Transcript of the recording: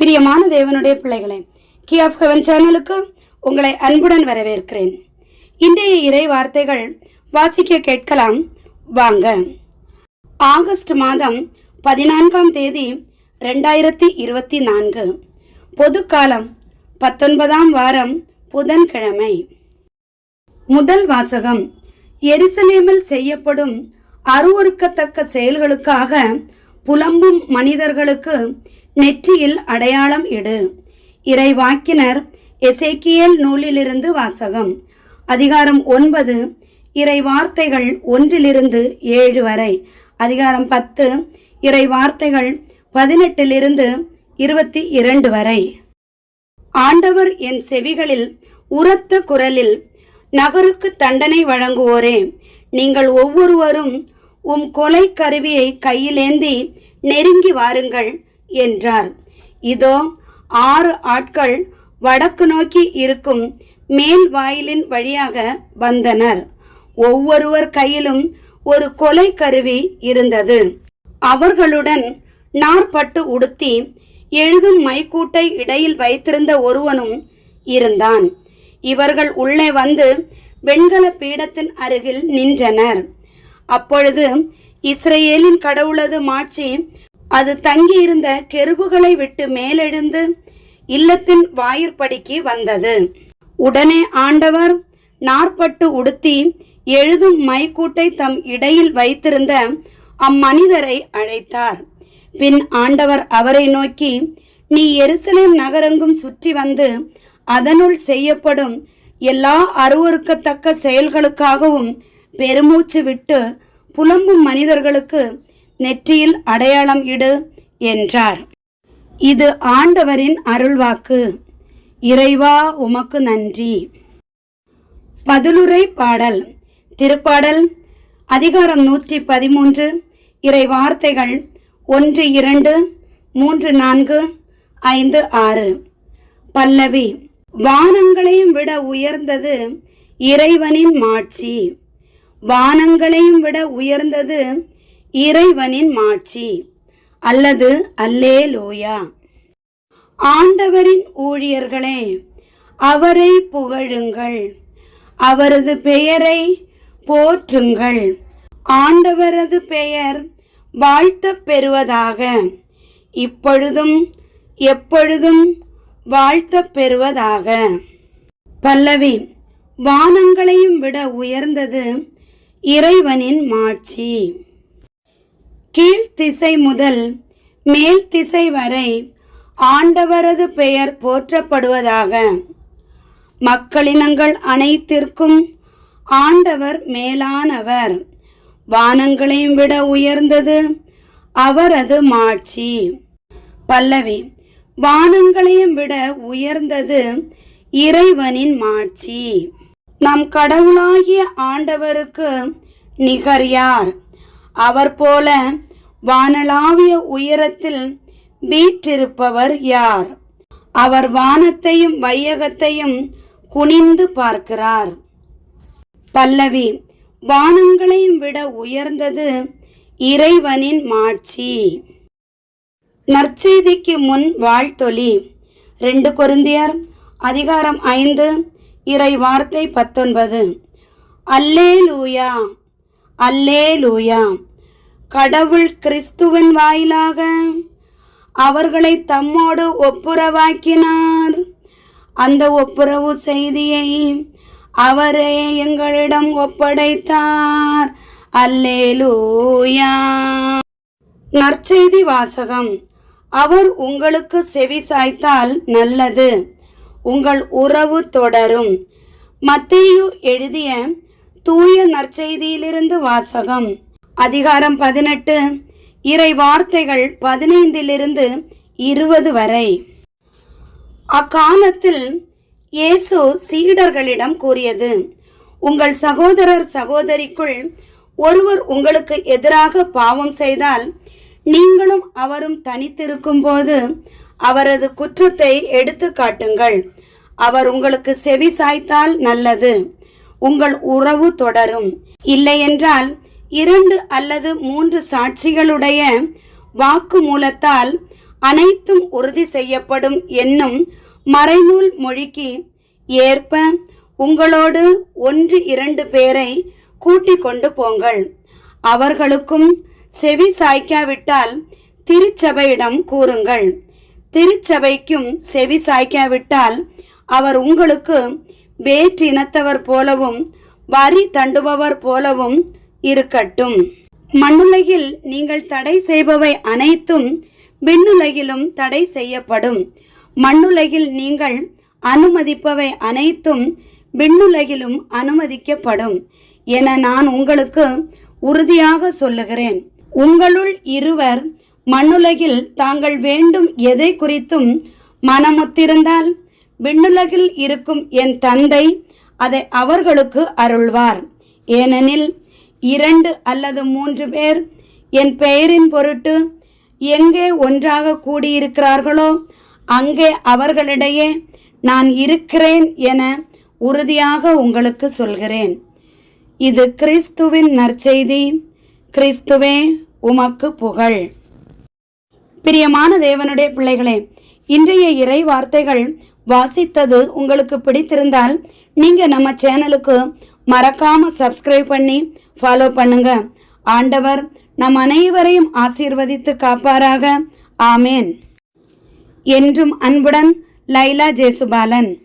பிரியமான தேவனுடைய பிள்ளைகளே கி ஆஃப் ஹெவன் சேனலுக்கு உங்களை அன்புடன் வரவேற்கிறேன். இன்றைய இறை வார்த்தைகள் வாசிக்க கேட்கலாம். வாங்க. ஆகஸ்ட் மாதம் பதினான்காம் தேதி ரெண்டாயிரத்தி இருபத்தி நான்கு. பொதுக்காலம் பத்தொன்பதாம் வாரம் புதன்கிழமை. முதல் வாசகம். எருசலேமில் செய்யப்படும் அருவறுக்கத்தக்க செயல்களுக்காக புலம்பும் மனிதர்களுக்கு நெற்றியில் அடையாளம் இடு. இறைவாக்கினர் எசேக்கியல் நூலிலிருந்து வாசகம். அதிகாரம் ஒன்பது. இறை வார்த்தைகள் ஒன்றிலிருந்து ஏழு வரை. அதிகாரம் பத்து. இறை வார்த்தைகள் பதினெட்டிலிருந்து இருபத்தி இரண்டு வரை. ஆண்டவர் என் செவிகளில் உரத்த குரலில் நகருக்கு தண்டனை வழங்குவோரே. நீங்கள் ஒவ்வொருவரும் உம் கொலை கருவியை கையிலேந்தி நெருங்கி வாருங்கள். என்றார். இதோ ஆறு ஆட்கள் வடக்கு நோக்கி இருக்கும் மேல் வாயிலின் வழியாக வந்தனர். ஒவ்வொருவர் கையிலும் ஒரு கொலை கருவி இருந்தது. அவர்களுடன் நார்பட்டு உடுத்தி எழுதும் மைக்கூட்டை இடையில் வைத்திருந்த ஒருவனும் இருந்தான். இவர்கள் உள்ளே வந்து வெண்கல பீடத்தின் அருகில் நின்றனர். அப்பொழுது இஸ்ரேலின் கடவுளது மாட்சி அது தங்கியிருந்த கெருபுகளை விட்டு மேலெழுந்து இல்லத்தின் வாயிற்படிக்கு வந்தது. உடனே ஆண்டவர் நாற்பட்டு உடுத்தி எழுதும் மைக்கூட்டை தம் இடையில் வைத்திருந்த அம்மனிதரை அழைத்தார். பின் ஆண்டவர் அவரை நோக்கி நீ எருசலேம் நகரெங்கும் சுற்றி வந்து அதனுள் செய்யப்படும் எல்லா அருவருக்கத்தக்க செயல்களுக்காகவும் பெருமூச்சு விட்டு புலம்பும் மனிதர்களுக்கு நெற்றியில் அடையாளம் இடு என்றார். இது ஆண்டவரின் அருள்வாக்கு. இறைவா உமக்கு நன்றி. பதிலுரை பாடல். திருப்பாடல். அதிகாரம் நூற்றி பதிமூன்று இறை வார்த்தைகள் ஒன்று இரண்டு மூன்று நான்கு ஐந்து ஆறு. பல்லவி வானங்களையும் விட உயர்ந்தது இறைவனின் மாட்சி. வானங்களையும் விட உயர்ந்தது இறைவனின் மாட்சி. அல்லது அல்லே லோயா ஆண்டவரின் ஊழியர்களே அவரை புகழுங்கள். அவரது பெயரை போற்றுங்கள். ஆண்டவரது பெயர் வாழ்த்தப் பெறுவதாக. இப்பொழுதும் எப்பொழுதும் வாழ்த்தப் பெறுவதாக. பல்லவி வானங்களையும் விட உயர்ந்தது இறைவனின் மாட்சி. கீழ்த்திசை முதல் மேல் திசை வரை ஆண்டவரது பெயர் போற்றப்படுவதாக. மக்களினங்கள் அனைத்திற்கும் ஆண்டவர் மேலானவர். வானங்களையும் விட உயர்ந்தது அவரது மாட்சி. பல்லவி வானங்களையும் விட உயர்ந்தது இறைவனின் மாட்சி. நம் கடவுளாகிய ஆண்டவருக்கு நிகர் யார்? அவர் போல வானளாவிய உயரத்தில் வீற்றிருப்பவர் யார்? அவர் வானத்தையும் வையகத்தையும் குனிந்து பார்க்கிறார். பல்லவி வானங்களையும் விட உயர்ந்தது இறைவனின் மாட்சி. நற்செய்திக்கு முன் வாழ்த்தொலி. ரெண்டு கொருந்தியர் அதிகாரம் ஐந்து இறை வார்த்தை பத்தொன்பது. அல்லே லூயா அல்லே லூயா கடவுள் கிறிஸ்துவின் வாயிலாக அவர்களை தம்மோடு ஒப்புரவாக்கினார். அந்த ஒப்புரவு செய்தியை அவரே எங்களிடம் ஒப்படைத்தார். அல்லேலூயா. நற்செய்தி வாசகம். அவர் உங்களுக்கு செவி சாய்த்தால் நல்லது. உங்கள் உறவு தொடரும். மத்தேயு எழுதிய தூய நற்செய்தியிலிருந்து வாசகம். அதிகாரம் பதினெட்டு. இறை வார்த்தைகள் பதினைந்திலிருந்து இருபது வரை. அக்காலத்தில் இயேசு சீடர்களிடம் கூறியது உங்கள் சகோதரர் சகோதரிக்குள் ஒருவர் உங்களுக்கு எதிராக பாவம் செய்தால் நீங்களும் அவரும் தனித்திருக்கும் போது அவரது குற்றத்தை எடுத்து காட்டுங்கள் அவர் உங்களுக்கு செவி சாய்த்தால் நல்லது. உங்கள் உறவு தொடரும். இல்லையென்றால் இரண்டு அல்லது மூன்று சாட்சிகளுடைய வாக்கு மூலத்தால் அனைத்தும் உறுதி செய்யப்படும் என்னும் மறைநூல் மொழிக்கு ஏற்ப உங்களோடு ஒன்று இரண்டு பேரை கூட்டிக் கொண்டு போங்கள். அவர்களுக்கும் செவி சாய்க்காவிட்டால் திருச்சபையிடம் கூறுங்கள். திருச்சபைக்கும் செவி சாய்க்காவிட்டால் அவர் உங்களுக்கு வேற்றினத்தவர் போலவும் வரி தண்டுபவர் போலவும் இருக்கட்டும். மண்ணுலகில் நீங்கள் தடை செய்பவை அனைத்தும் விண்ணுலகிலும் தடை செய்யப்படும். மண்ணுலகில் நீங்கள் அனுமதிப்பவை அனைத்தும் விண்ணுலகிலும் அனுமதிக்கப்படும் என நான் உங்களுக்கு உறுதியாக சொல்லுகிறேன். உங்களுள் இருவர் மண்ணுலகில் தாங்கள் வேண்டும் எதை குறித்தும் மனமொத்திருந்தால் விண்ணுலகில் இருக்கும் என் தந்தை அதை அவர்களுக்கு அருள்வார். ஏனெனில் இரண்டு அல்லது மூன்று பேர் என் பெயரின் பொருட்டு எங்கே ஒன்றாக கூடியிருக்கிறார்களோ அங்கே அவர்களிடையே நான் இருக்கிறேன் என உறுதியாக உங்களுக்கு சொல்கிறேன். இது கிறிஸ்துவின் நற்செய்தி. கிறிஸ்துவே உமக்கு புகழ். பிரியமான தேவனுடைய பிள்ளைகளே இன்றைய இறை வார்த்தைகள் வாசித்தது உங்களுக்கு பிடித்திருந்தால் நீங்க நம்ம சேனலுக்கு மறக்காம சப்ஸ்கிரைப் பண்ணி ஃபாலோ பண்ணுங்க. ஆண்டவர் நம் அனைவரையும் ஆசீர்வதித்து காப்பாராக. ஆமேன். என்றும் அன்புடன் லைலா ஜேசுபாலன்.